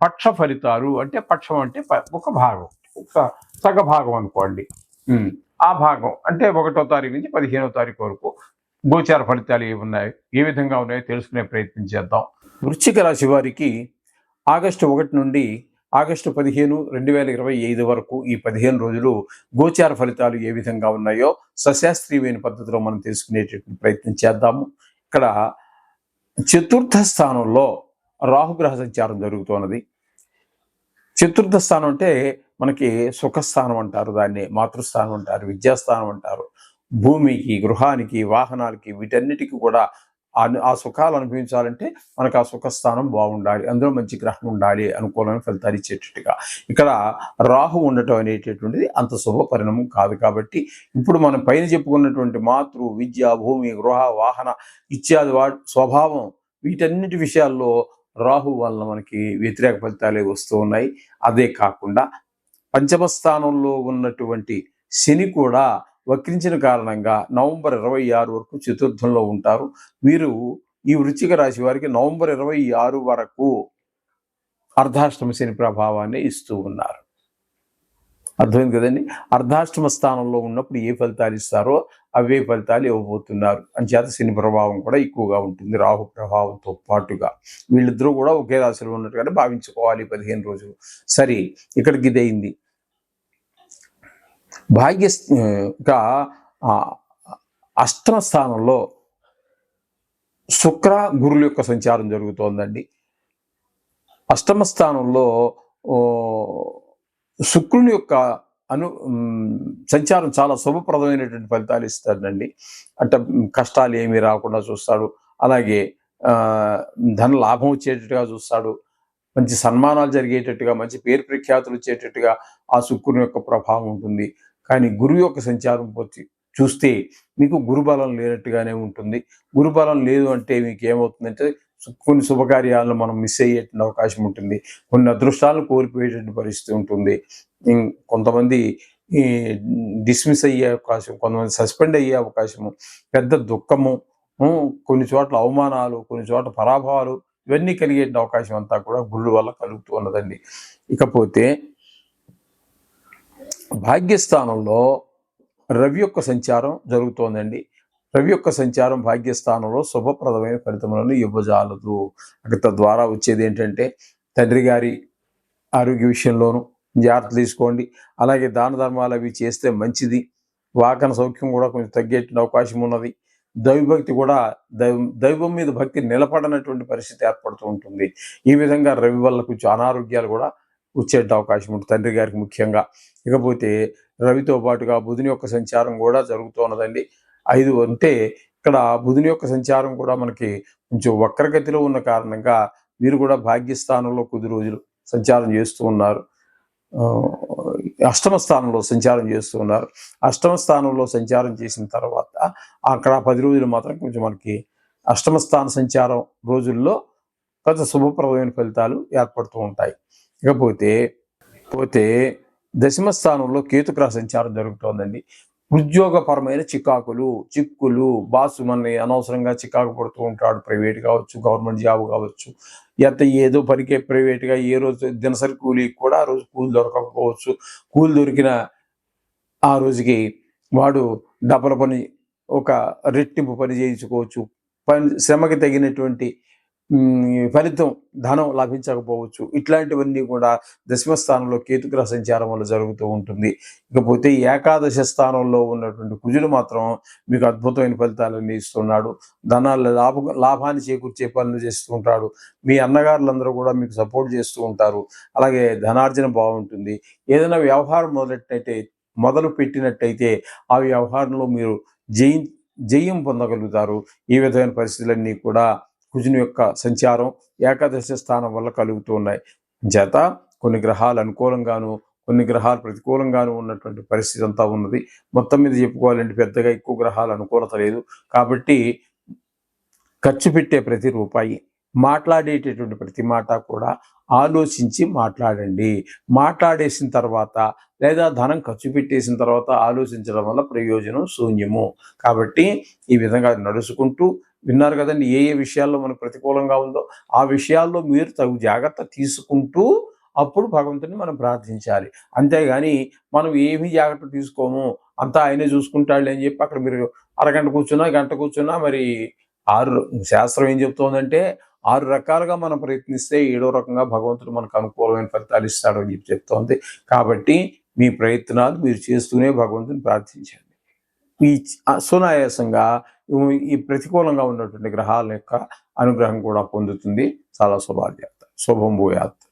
పక్ష ఫలితాలు అంటే పక్షం అంటే ఒక భాగం ఒక సగ భాగం అనుకోండి. ఆ భాగం అంటే ఒకటో తారీఖు నుంచి పదిహేనో తారీఖు వరకు గోచార ఫలితాలు ఏమున్నాయి ఏ విధంగా ఉన్నాయో తెలుసుకునే ప్రయత్నం చేద్దాం. వృశ్చిక రాశి వారికి ఆగస్టు ఒకటి నుండి ఆగస్టు పదిహేను రెండు వేల ఇరవై ఐదు వరకు ఈ పదిహేను రోజులు గోచార ఫలితాలు ఏ విధంగా ఉన్నాయో సశాస్త్రీయమైన పద్ధతిలో మనం తెలుసుకునేటటువంటి ప్రయత్నం చేద్దాము. ఇక్కడ చతుర్థ స్థానంలో రాహుగ్రహ సంచారం జరుగుతున్నది. చతుర్థ స్థానం అంటే మనకి సుఖస్థానం అంటారు దాన్ని మాతృస్థానం అంటారు విద్యాస్థానం అంటారు. భూమికి గృహానికి వాహనాలకి వీటన్నిటికీ కూడా ఆ ఆ సుఖాలు అనుభవించాలంటే మనకు ఆ సుఖస్థానం బాగుండాలి అందులో మంచి గ్రహం ఉండాలి అనుకూలమైన ఫలితాలు ఇచ్చేటట్టుగా. ఇక్కడ రాహు ఉండటం అనేటటువంటిది అంత శుభ పరిణామం కాదు కాబట్టి ఇప్పుడు మనం పైన చెప్పుకున్నటువంటి మాతృ విద్య భూమి గృహ వాహన ఇత్యాది వా స్వభావం వీటన్నిటి విషయాల్లో రాహు వల్ల మనకి వ్యతిరేక ఫలితాలే వస్తూ ఉన్నాయి. అదే కాకుండా పంచమ స్థానంలో ఉన్నటువంటి శని కూడా వక్రించిన కారణంగా నవంబర్ ఇరవై ఆరు వరకు చతుర్థంలో ఉంటారు. వీరు ఈ వృచ్చిక రాశి వారికి నవంబర్ ఇరవై ఆరు వరకు అర్ధాష్టమ శని ప్రభావాన్ని ఇస్తూ ఉన్నారు. అర్థమైంది కదండి? అర్ధాష్టమ స్థానంలో ఉన్నప్పుడు ఏ ఫలితాలు ఇస్తారో అవే ఫలితాలు ఇవ్వబోతున్నారు. అంచేత శని ప్రభావం కూడా ఎక్కువగా ఉంటుంది. రాహు ప్రభావంతో పాటుగా. వీళ్ళిద్దరూ కూడా ఒకే రాశిలో ఉన్నట్టుగానే భావించుకోవాలి పదిహేను రోజులు. సరే ఇక్కడికి ఇదైంది భాగ్య ఇంకా అష్టమ స్థానంలో శుక్ర గురుల యొక్క సంచారం జరుగుతోందండి. అష్టమ స్థానంలో శుక్రుని యొక్క అను సంచారం చాలా శుభప్రదమైనటువంటి ఫలితాలు ఇస్తాడండి. అంటే కష్టాలు ఏమీ రాకుండా చూస్తాడు. అలాగే ధన లాభం వచ్చేటట్టుగా చూస్తాడు. మంచి సన్మానాలు జరిగేటట్టుగా మంచి పేరు ప్రఖ్యాతులు వచ్చేటట్టుగా ఆ శుక్రుని యొక్క ప్రభావం ఉంటుంది. కానీ గురువు యొక్క సంచారం పోతే చూస్తే మీకు గురుబలం లేనట్టుగానే ఉంటుంది. గురుబలం లేదు అంటే మీకు ఏమవుతుందంటే కొన్ని శుభకార్యాలను మనం మిస్ అయ్యేటువంటి అవకాశం ఉంటుంది. కొన్ని అదృష్టాలను కోల్పోయేటువంటి పరిస్థితి ఉంటుంది. కొంతమంది ఈ డిస్మిస్ అయ్యే అవకాశం కొంతమంది సస్పెండ్ అయ్యే అవకాశము పెద్ద దుఃఖము కొన్ని చోట్ల అవమానాలు కొన్ని చోట్ల పరాభవాలు ఇవన్నీ కలిగే అవకాశం అంతా కూడా గుళ్ళు వల్ల కలుగుతూ ఉన్నదండి. ఇకపోతే భాగ్యస్థానంలో రవి యొక్క సంచారం జరుగుతోందండి. రవి యొక్క సంచారం భాగ్యస్థానంలో శుభప్రదమైన ఫలితములను ఇవ్వజాలదు. తద్వారా వచ్చేది ఏంటంటే తండ్రి గారి ఆరోగ్య విషయంలోనూ జాగ్రత్త తీసుకోండి. అలాగే దాన ధర్మాలు అవి చేస్తే మంచిది. వాకన సౌఖ్యం కూడా కొంచెం తగ్గేట అవకాశం ఉన్నది. దైవభక్తి కూడా దైవం దైవం మీద భక్తి నిలబడనటువంటి పరిస్థితి ఏర్పడుతూ ఉంటుంది. ఈ విధంగా రవి వల్ల కొంచెం అనారోగ్యాలు కూడా వచ్చే అవకాశం ఉంటుంది తండ్రి గారికి ముఖ్యంగా. ఇకపోతే రవితో పాటుగా బుధుని యొక్క సంచారం కూడా జరుగుతున్నదండి ఐదు అంటే ఇక్కడ బుధుని యొక్క సంచారం కూడా మనకి కొంచెం వక్రగతిలో ఉన్న కారణంగా వీరు కూడా భాగ్యస్థానంలో కొద్ది రోజులు సంచారం చేస్తూ ఉన్నారు. అష్టమ స్థానంలో సంచారం చేస్తూ ఉన్నారు. అష్టమ స్థానంలో సంచారం చేసిన తర్వాత అక్కడ పది రోజులు మాత్రం కొంచెం మనకి అష్టమ స్థాన సంచారం రోజుల్లో కొంత శుభప్రదమైన ఫలితాలు ఏర్పడుతూ ఉంటాయి. ఇకపోతే పోతే దశమ స్థానంలో కేతుగ్రహ సంచారం జరుగుతోందండి. ఉద్యోగపరమైన చికాకులు చిక్కులు బాసు మనని అనవసరంగా చికాకు పడుతూ ఉంటాడు. ప్రైవేట్ కావచ్చు గవర్నమెంట్ జాబ్ కావచ్చు ఎంత ఏదో పనికే ప్రైవేట్గా ఏ రోజు దినసరి కూలీ కూడా ఆ రోజు కూలి దొరకకపోవచ్చు. కూలి దొరికిన ఆ రోజుకి వాడు డబల పని ఒక రెట్టింపు పని చేయించుకోవచ్చు. పని శ్రమకి తగినటువంటి ఫలితం ధనం లభించకపోవచ్చు. ఇట్లాంటివన్నీ కూడా దశమ స్థానంలో కేతుగ్రహ సంచారం వల్ల జరుగుతూ ఉంటుంది. ఇకపోతే ఏకాదశ స్థానంలో ఉన్నటువంటి కుజుడు మాత్రం మీకు అద్భుతమైన ఫలితాలన్నీ ఇస్తున్నాడు. ధనాల లాభ లాభాన్ని చేకూర్చే పనులు చేస్తూ ఉంటాడు. మీ అన్నగారులందరూ కూడా మీకు సపోర్ట్ చేస్తూ ఉంటారు. అలాగే ధనార్జన బాగుంటుంది. ఏదైనా వ్యవహారం మొదలెట్టయితే మొదలు పెట్టినట్టయితే ఆ వ్యవహారంలో మీరు జయి జయం పొందగలుగుతారు. ఈ విధమైన పరిస్థితులన్నీ కూడా కుజుని యొక్క సంచారం ఏకాదశ స్థానం వల్ల కలుగుతూ ఉన్నాయి. జత కొన్ని గ్రహాలు అనుకూలంగాను కొన్ని గ్రహాలు ప్రతికూలంగాను ఉన్నటువంటి పరిస్థితి అంతా ఉన్నది. మొత్తం మీద చెప్పుకోవాలంటే పెద్దగా ఎక్కువ గ్రహాలు అనుకూలత లేదు. కాబట్టి ఖర్చు పెట్టే ప్రతి రూపాయి మాట్లాడేటటువంటి ప్రతి మాట కూడా ఆలోచించి మాట్లాడండి. మాట్లాడేసిన తర్వాత లేదా ధనం ఖర్చు పెట్టేసిన తర్వాత ఆలోచించడం వల్ల ప్రయోజనం శూన్యము. కాబట్టి ఈ విధంగా నడుచుకుంటూ విన్నారు కదండి ఏ ఏ విషయాల్లో మనకు ప్రతికూలంగా ఉందో ఆ విషయాల్లో మీరు తగు జాగ్రత్త తీసుకుంటూ అప్పుడు భగవంతుని మనం ప్రార్థించాలి. అంతేగాని మనం ఏమీ జాగ్రత్త తీసుకోము అంతా ఆయనే చూసుకుంటాడు అని చెప్పి అక్కడ మీరు అరగంట కూర్చున్నా గంట కూర్చున్నా మరి ఆరు శాస్త్రం ఏం చెప్తోందంటే ఆరు రకాలుగా మనం ప్రయత్నిస్తే ఏడో రకంగా భగవంతుడు మనకు అనుకూలమైన ఫలితాలు ఇస్తాడు అని చెప్పి చెప్తోంది. కాబట్టి మీ ప్రయత్నాలు మీరు చేస్తూనే భగవంతుని ప్రార్థించండి. ఈ సునాయాసంగా ఈ ప్రతికూలంగా ఉన్నటువంటి గ్రహాల యొక్క అనుగ్రహం కూడా పొందుతుంది. చాలా శుభాధ్యాత శుభం భూయాత్.